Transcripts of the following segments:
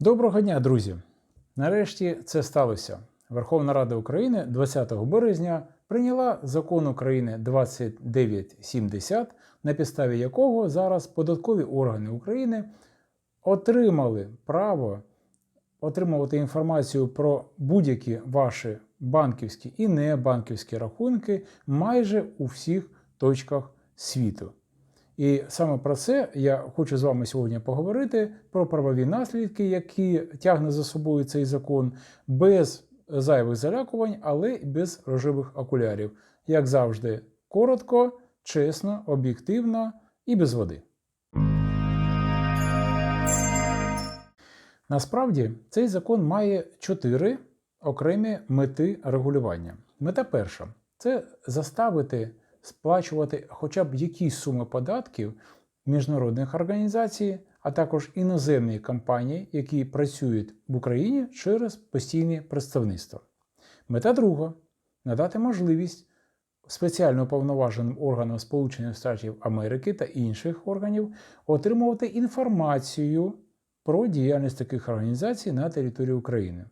Доброго дня, друзі! Нарешті це сталося. Верховна Рада України 20 березня прийняла закон України 2970, на підставі якого зараз податкові органи України отримали право отримувати інформацію про будь-які ваші банківські і небанківські рахунки майже у всіх точках світу. І саме про це я хочу з вами сьогодні поговорити про правові наслідки, які тягне за собою цей закон, без зайвих залякувань, але й без рожевих окулярів. Як завжди, коротко, чесно, об'єктивно і без води. Насправді цей закон має чотири окремі мети регулювання. Мета перша це заставити сплачувати хоча б якісь суми податків міжнародних організацій, а також іноземні компанії, які працюють в Україні через постійне представництво. Мета друга надати можливість спеціально уповноваженим органам Сполучених Штатів Америки та інших органів отримувати інформацію про діяльність таких організацій на території України.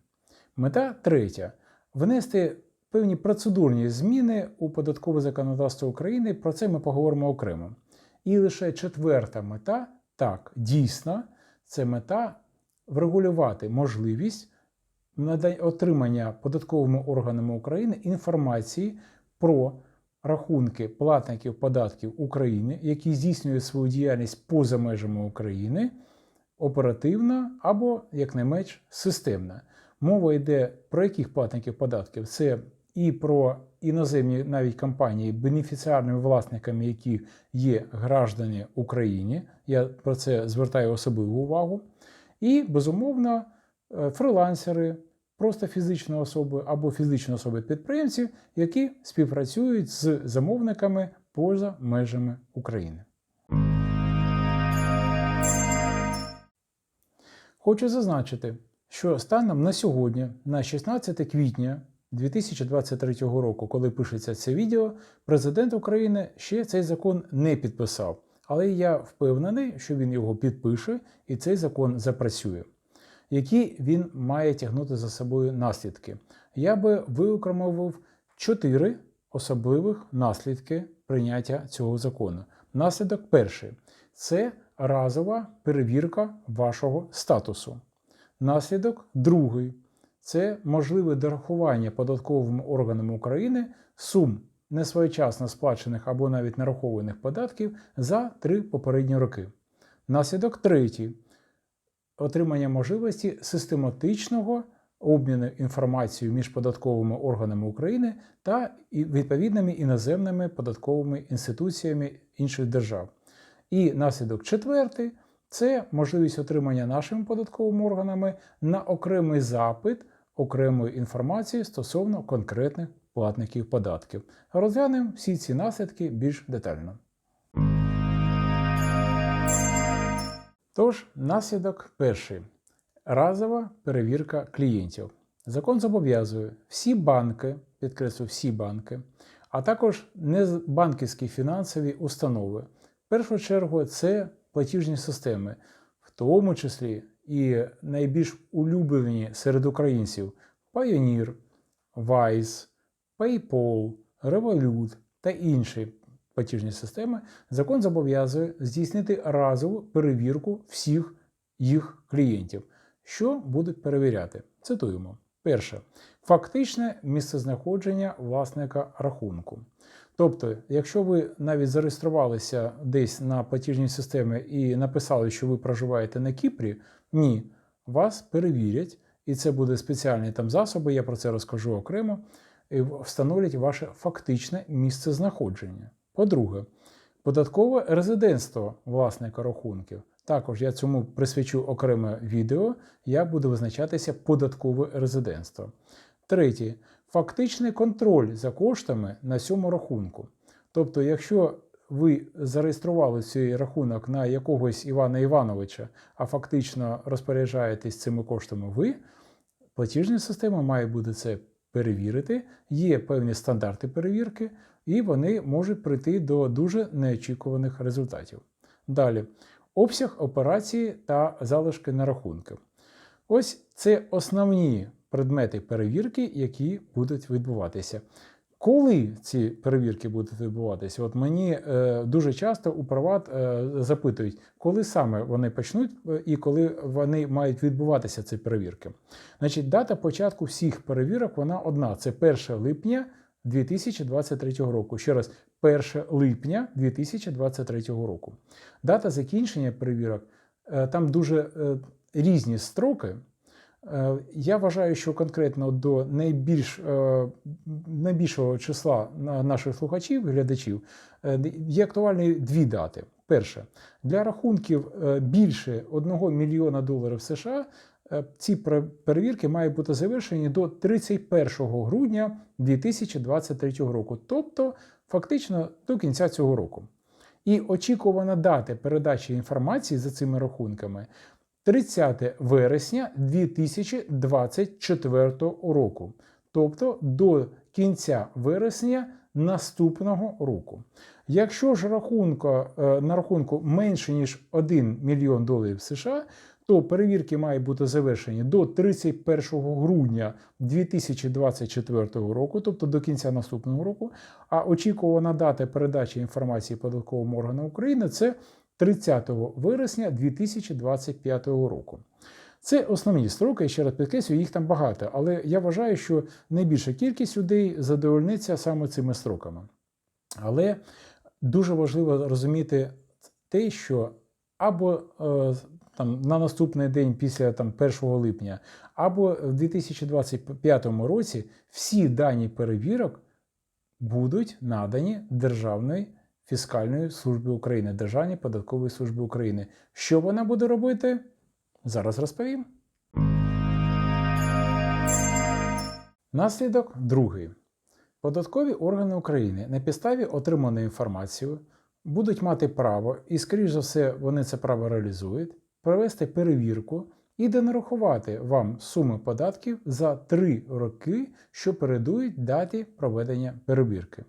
Мета третя внести певні процедурні зміни у податкове законодавство України. Про це ми поговоримо окремо. І лише четверта мета так, дійсно, це мета врегулювати можливість отримання податковими органами України інформації про рахунки платників податків України, які здійснюють свою діяльність поза межами України, оперативно або, як не менш, системно. Мова йде про яких платників податків? Це і про іноземні навіть компанії, бенефіціарними власниками, які є граждані України. Я про це звертаю особливу увагу. І, безумовно, е, фрилансери, просто фізичні особи або фізичні особи підприємці, які співпрацюють з замовниками поза межами України. Хочу зазначити, що станом на сьогодні, на 16 квітня 2023 року, коли пишеться це відео, президент України ще цей закон не підписав. Але я впевнений, що він його підпише і цей закон запрацює. Які він має тягнути за собою наслідки? Я би виокремовив чотири особливих наслідки прийняття цього закону. Наслідок перший це разова перевірка вашого статусу. Наслідок другий це можливе дорахування податковими органами України сум несвоєчасно сплачених або навіть нарахованих податків за три попередні роки. Наслідок третій отримання можливості систематичного обміну інформацією між податковими органами України та відповідними іноземними податковими інституціями інших держав. І наслідок четвертий це можливість отримання нашими податковими органами на окремий запит окремої інформації стосовно конкретних платників податків. Розглянемо всі ці наслідки більш детально. Тож, наслідок перший. Разова перевірка клієнтів. Закон зобов'язує всі банки, підкреслю всі банки, а також небанківські фінансові установи. В першу чергу це платіжні системи, в тому числі і найбільш улюблені серед українців Payoneer, Wise, PayPal, Revolut та інші платіжні системи, закон зобов'язує здійснити разову перевірку всіх їх клієнтів. Що будуть перевіряти? Цитуємо. Перше. Фактичне місцезнаходження власника рахунку. Тобто, якщо ви навіть зареєструвалися десь на платіжній системі і написали, що ви проживаєте на Кіпрі, ні, вас перевірять, і це буде спеціальні там засоби, я про це розкажу окремо, і встановлять ваше фактичне місце знаходження. По-друге, податкове резидентство власника рахунків. Також я цьому присвячу окреме відео, як буде визначатися податкове резидентство. Третє фактичний контроль за коштами на цьому рахунку. Тобто, якщо ви зареєстрували цей рахунок на якогось Івана Івановича, а фактично розпоряджаєтесь цими коштами ви, платіжна система має буде це перевірити. Є певні стандарти перевірки, і вони можуть прийти до дуже неочікуваних результатів. Далі, обсяг операції та залишки на рахунки. Ось це основні предмети перевірки, які будуть відбуватися. Коли ці перевірки будуть відбуватися? От мені е, дуже часто у Приват е, запитують, коли саме вони почнуть е, і коли вони мають відбуватися ці перевірки. Значить, дата початку всіх перевірок вона одна: це 1 липня 2023 року. Ще раз, 1 липня 2023 року. Дата закінчення перевірок е, там дуже е, різні строки. Е, Я вважаю, що конкретно до найбільш, е, найбільшого числа на- наших слухачів, глядачів, е, є актуальні дві дати. Перше, для рахунків більше 1 мільйона доларів США ці пер- перевірки мають бути завершені до 31 грудня 2023 року, тобто фактично до кінця цього року. І очікувана дата передачі інформації за цими рахунками 30 вересня 2024 року, тобто до кінця вересня наступного року. Якщо ж рахунку, е, на рахунку менше ніж 1 мільйон доларів США, то перевірки мають бути завершені до 31 грудня 2024 року, тобто до кінця наступного року. А очікувана дата передачі інформації податковим органам України це 30 вересня 2025 року. Це основні строки, ще раз підкреслюю, їх там багато, але я вважаю, що найбільша кількість людей задовольниться саме цими строками. Але дуже важливо розуміти те, що або е, там, на наступний день після там, 1 липня, або в 2025 році всі дані перевірок будуть надані Державної фіскальної служби України, Державній податкової служби України. Що вона буде робити? Зараз розповім. Наслідок другий. Податкові органи України на підставі отриманої інформації будуть мати право, і, скоріш за все, вони це право реалізують, провести перевірку і донарахувати вам суми податків за три роки, що передують даті проведення перевірки.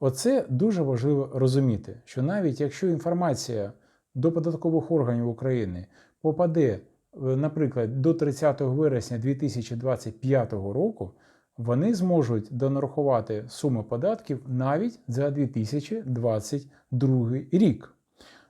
Оце дуже важливо розуміти, що навіть якщо інформація до податкових органів України попаде, е, наприклад, до 30 вересня 2025 року, вони зможуть донарахувати суми податків навіть за 2022 рік.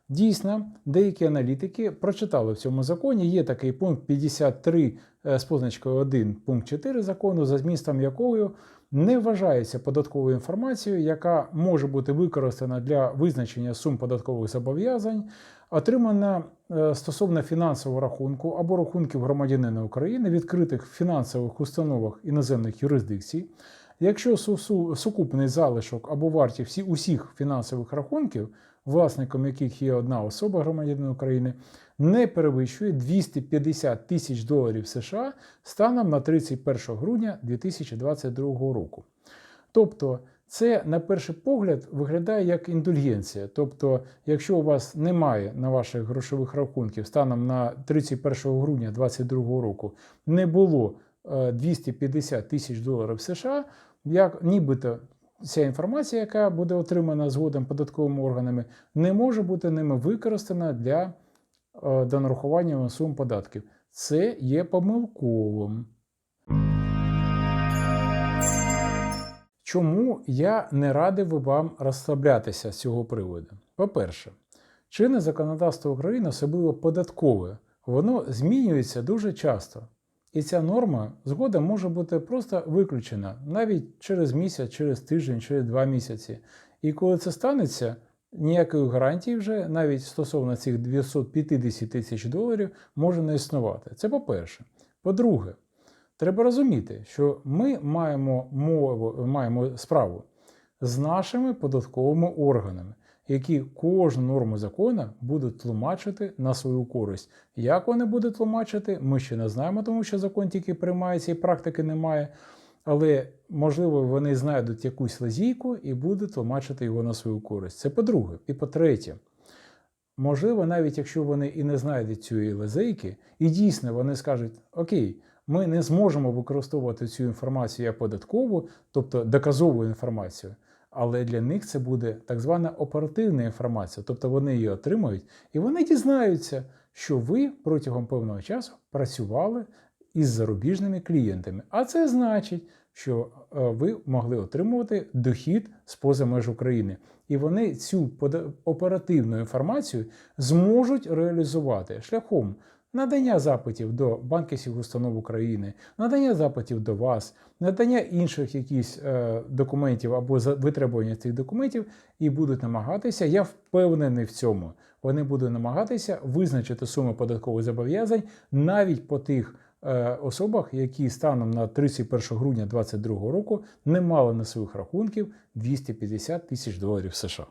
Дійсно, деякі аналітики прочитали в цьому законі. Є такий пункт 53 е, з позначкою 1 пункт 4 закону, за змістом якого не вважається податковою інформацією, яка може бути використана для визначення сум податкових зобов'язань, отримана е, стосовно фінансового рахунку або рахунків громадянина України, відкритих в фінансових установах іноземних юрисдикцій. Якщо сукупний залишок або вартість усіх фінансових рахунків, власником яких є одна особа громадянина України, не перевищує 250 тисяч доларів США станом на 31 грудня 2022 року. Тобто, це на перший погляд виглядає як індульгенція. Тобто, якщо у вас немає на ваших грошових рахунків станом на 31 грудня 2022 року не було е, 250 тисяч доларів США, як нібито ця інформація, яка буде отримана згодом податковими органами, не може бути ними використана для е, донарахування сум податків. Це є помилковим. Чому я не радив би вам розслаблятися з цього приводу? По-перше, чинне законодавство України, особливо податкове, воно змінюється дуже часто. І ця норма згодом може бути просто виключена навіть через місяць, через тиждень, через два місяці. І коли це станеться, ніякої гарантії вже навіть стосовно цих 250 тисяч доларів може не існувати. Це по-перше. По-друге, треба розуміти, що ми маємо мову, маємо справу з нашими податковими органами, які кожну норму закону будуть тлумачити на свою користь. Як вони будуть тлумачити, ми ще не знаємо, тому що закон тільки приймається і практики немає. Але можливо вони знайдуть якусь лазійку і будуть тлумачити його на свою користь. Це по-друге. І по-третє, можливо, навіть якщо вони і не знайдуть цієї лазейки, і дійсно вони скажуть: Окей, ми не зможемо використовувати цю інформацію як податкову, тобто доказову інформацію. Але для них це буде так звана оперативна інформація, тобто вони її отримають і вони дізнаються, що ви протягом певного часу працювали із зарубіжними клієнтами. А це значить, що е, ви могли отримувати дохід з поза меж України. І вони цю оперативну інформацію зможуть реалізувати шляхом надання запитів до банківських установ України, надання запитів до вас, надання інших якісь е, документів або витребування цих документів, і будуть намагатися, я впевнений в цьому, вони будуть намагатися визначити суми податкових зобов'язань навіть по тих е, особах, які станом на 31 грудня 2022 року не мали на своїх рахунків 250 тисяч доларів США.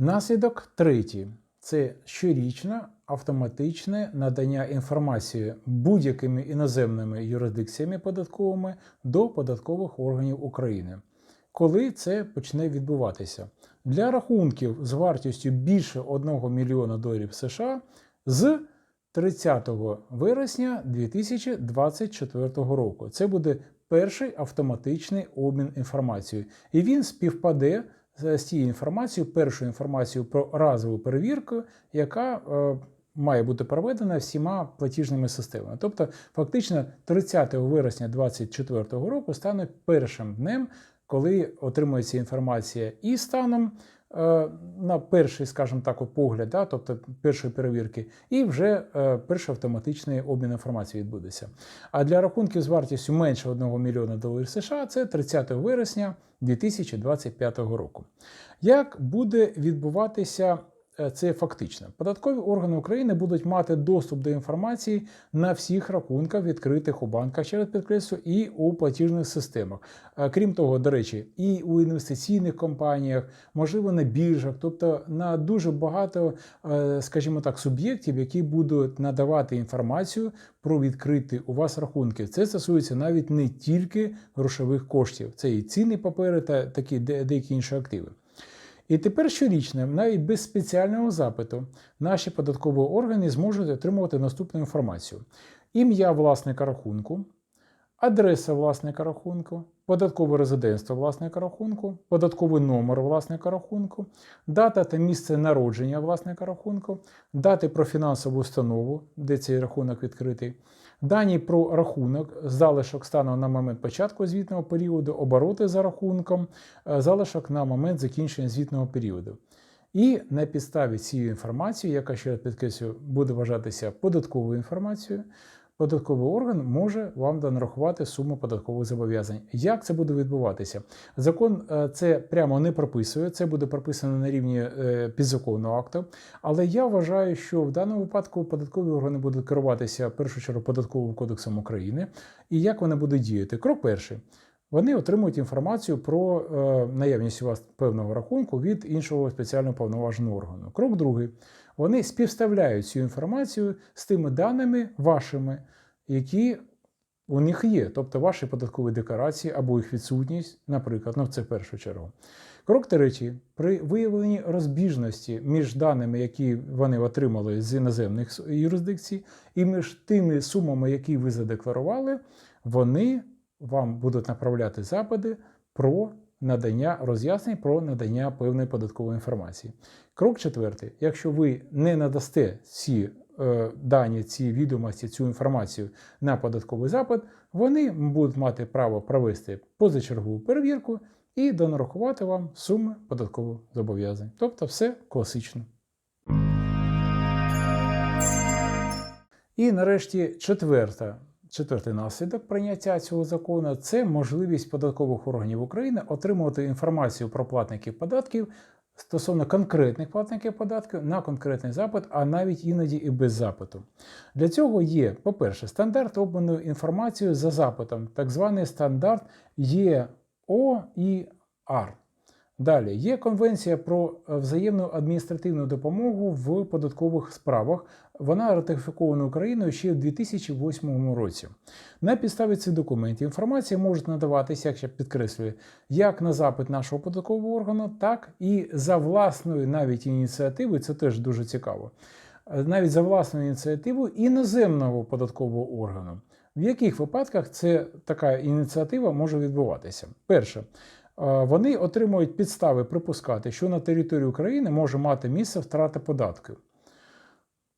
Наслідок третій це щорічне автоматичне надання інформації будь-якими іноземними юрисдикціями податковими до податкових органів України. Коли це почне відбуватися? Для рахунків з вартістю більше 1 мільйона доларів США з 30 вересня 2024 року. Це буде перший автоматичний обмін інформацією. І він співпаде з цією інформацією, першою інформацією про разову перевірку, яка е, має бути проведена всіма платіжними системами. Тобто, фактично, 30 вересня 2024 року стане першим днем, коли отримується інформація і станом на перший, скажімо так, погляд, да, тобто першої перевірки, і вже е, перший автоматичний обмін інформацією відбудеться. А для рахунків з вартістю менше 1 мільйона доларів США це 30 вересня 2025 року. Як буде відбуватися е, це фактично? Податкові органи України будуть мати доступ до інформації на всіх рахунках, відкритих у банках через підкреслю, і у платіжних системах. Е, Крім того, до речі, і у інвестиційних компаніях, можливо, на біржах, тобто на дуже багато, е, скажімо так, суб'єктів, які будуть надавати інформацію про відкриті у вас рахунки. Це стосується навіть не тільки грошових коштів, це і цінні папери та такі де- деякі інші активи. І тепер щорічно, навіть без спеціального запиту, наші податкові органи зможуть отримувати наступну інформацію: ім'я власника рахунку, адреса власника рахунку, податкове резидентство власника рахунку, податковий номер власника рахунку, дата та місце народження власника рахунку, дати про фінансову установу, де цей рахунок відкритий, дані про рахунок, залишок станом на момент початку звітного періоду, обороти за рахунком, е, залишок на момент закінчення звітного періоду. І на підставі цієї інформації, яка ще підкреслюю, буде вважатися податковою інформацією, податковий орган може вам нарахувати суму податкових зобов'язань. Як це буде відбуватися? Закон е, це прямо не прописує, це буде прописано на рівні е, підзаконного акту. Але я вважаю, що в даному випадку податкові органи будуть керуватися в першу чергу податковим кодексом України. І як вони будуть діяти? Крок перший. Вони отримують інформацію про е, наявність у вас певного рахунку від іншого спеціально повноваженого органу. Крок другий. Вони співставляють цю інформацію з тими даними вашими, які у них є, тобто ваші податкові декларації або їх відсутність, наприклад, ну це в першу чергу. Крок третій. При виявленні розбіжності між даними, які вони отримали з іноземних юрисдикцій, і між тими сумами, які ви задекларували, вони вам будуть направляти запити про надання роз'яснень про надання певної податкової інформації. Крок четвертий. Якщо ви не надасте ці е, дані, ці відомості, цю інформацію на податковий запит, вони будуть мати право провести позачергову перевірку і донарахувати вам суми податкових зобов'язань. Тобто все класично. І нарешті четверта. Четвертий наслідок прийняття цього закону це можливість податкових органів України отримувати інформацію про платників податків стосовно конкретних платників податків на конкретний запит, а навіть іноді і без запиту. Для цього є, по-перше, стандарт обміну інформацією за запитом, так званий стандарт ЄОІАР. Далі є конвенція про е, взаємну адміністративну допомогу в податкових справах. Вона ратифікована Україною ще в 2008 році. На підставі цих документів інформація може надаватися, як я підкреслюю, як на запит нашого податкового органу, так і за власною навіть ініціативою. Це теж дуже цікаво. е, Навіть за власною ініціативою іноземного податкового органу. В яких випадках це така ініціатива може відбуватися? Перше, вони отримують підстави припускати, що на території України може мати місце втрата податків.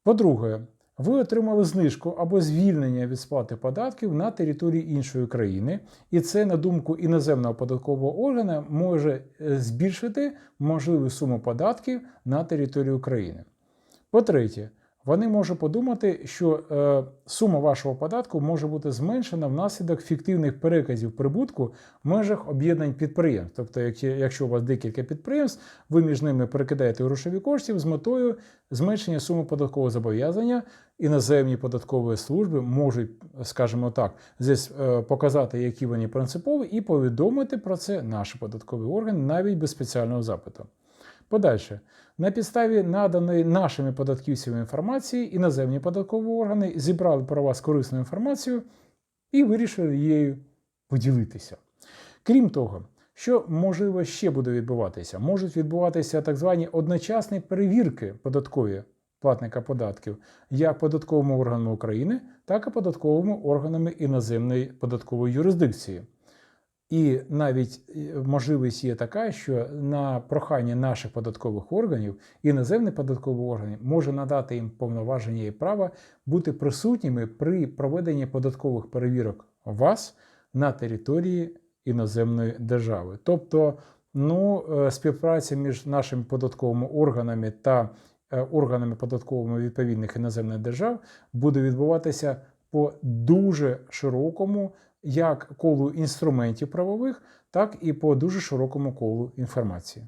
По-друге, ви отримали знижку або звільнення від сплати податків на території іншої країни, і це, на думку іноземного податкового органу, може е, збільшити можливу суму податків на території України. По-третє, вони можуть подумати, що е, сума вашого податку може бути зменшена внаслідок фіктивних переказів прибутку в межах об'єднань підприємств. Тобто, як- якщо у вас декілька підприємств, ви між ними перекидаєте грошові коштів з метою зменшення суми податкового зобов'язання. Іноземні податкові служби можуть, скажімо так, здесь е, показати, які вони принципові, і повідомити про це наші податкові органи навіть без спеціального запиту. Подальше. На підставі наданої нашими податківцями інформації іноземні податкові органи зібрали про вас корисну інформацію і вирішили її поділитися. Крім того, що можливо ще буде відбуватися? Можуть відбуватися так звані одночасні перевірки податкові платника податків як податковими органами України, так і податковими органами іноземної податкової юрисдикції. І навіть е, можливість є така, що на прохання наших податкових органів іноземний податковий орган може надати їм повноваження і право бути присутніми при проведенні податкових перевірок вас на території іноземної держави. Тобто, ну, е, співпраця між нашими податковими органами та е, органами податковими відповідних іноземних держав буде відбуватися по дуже широкому як колу інструментів правових, так і по дуже широкому колу інформації.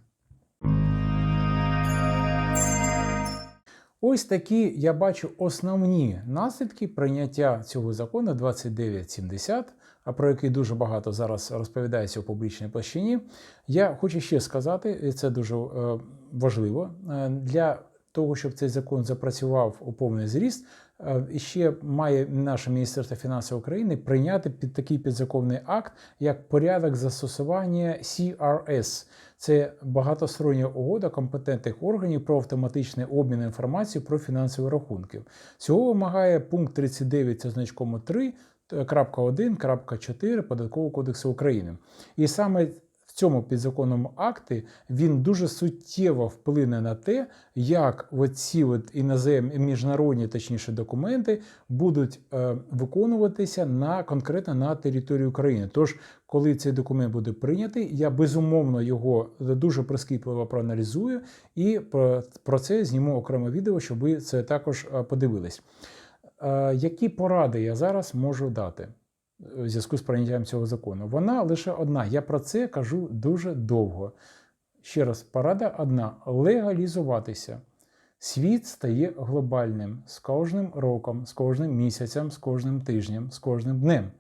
Ось такі я бачу основні наслідки прийняття цього закону 2970, а про який дуже багато зараз розповідається у публічній площині. Я хочу ще сказати, і це дуже е, важливо е, для того, щоб цей закон запрацював у повний зріст. Е, Ще має наше Міністерство фінансів України прийняти під такий підзаконний акт, як порядок застосування CRS. Це багатостороння угода компетентних органів про автоматичний обмін інформацією про фінансові рахунки. Цього вимагає пункт 39 зі значком 3. крапка 1, крапка 4 Податкового кодексу України. І саме в цьому підзаконному акті він дуже суттєво вплине на те, як оці от іноземні міжнародні, точніше, документи будуть е, виконуватися на конкретно на території України. Тож, коли цей документ буде прийнятий, я безумовно його дуже прискіпливо проаналізую і про, про це зніму окреме відео, щоб ви це також е, подивились. Е, які поради я зараз можу дати? У зв'язку з прийняттям цього закону. Вона лише одна. Я про це кажу дуже довго. Ще раз, порада одна: легалізуватися. Світ стає глобальним з кожним роком, з кожним місяцем, з кожним тижнем, з кожним днем.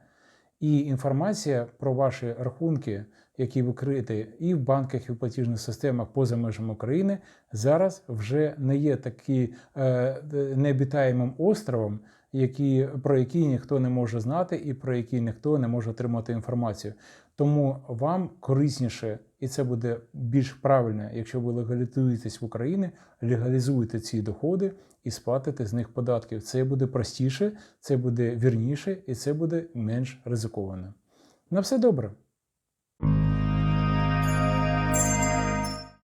І інформація про ваші рахунки, які викриті і в банках, і в платіжних системах поза межами України, зараз вже не є такі е, необітаємим островом, які, про які ніхто не може знати, і про які ніхто не може отримати інформацію. Тому вам корисніше, і це буде більш правильно, якщо ви легалізуєтесь в Україні, легалізуєте ці доходи і сплатите з них податків. Це буде простіше, це буде вірніше і це буде менш ризиковано. На все добре.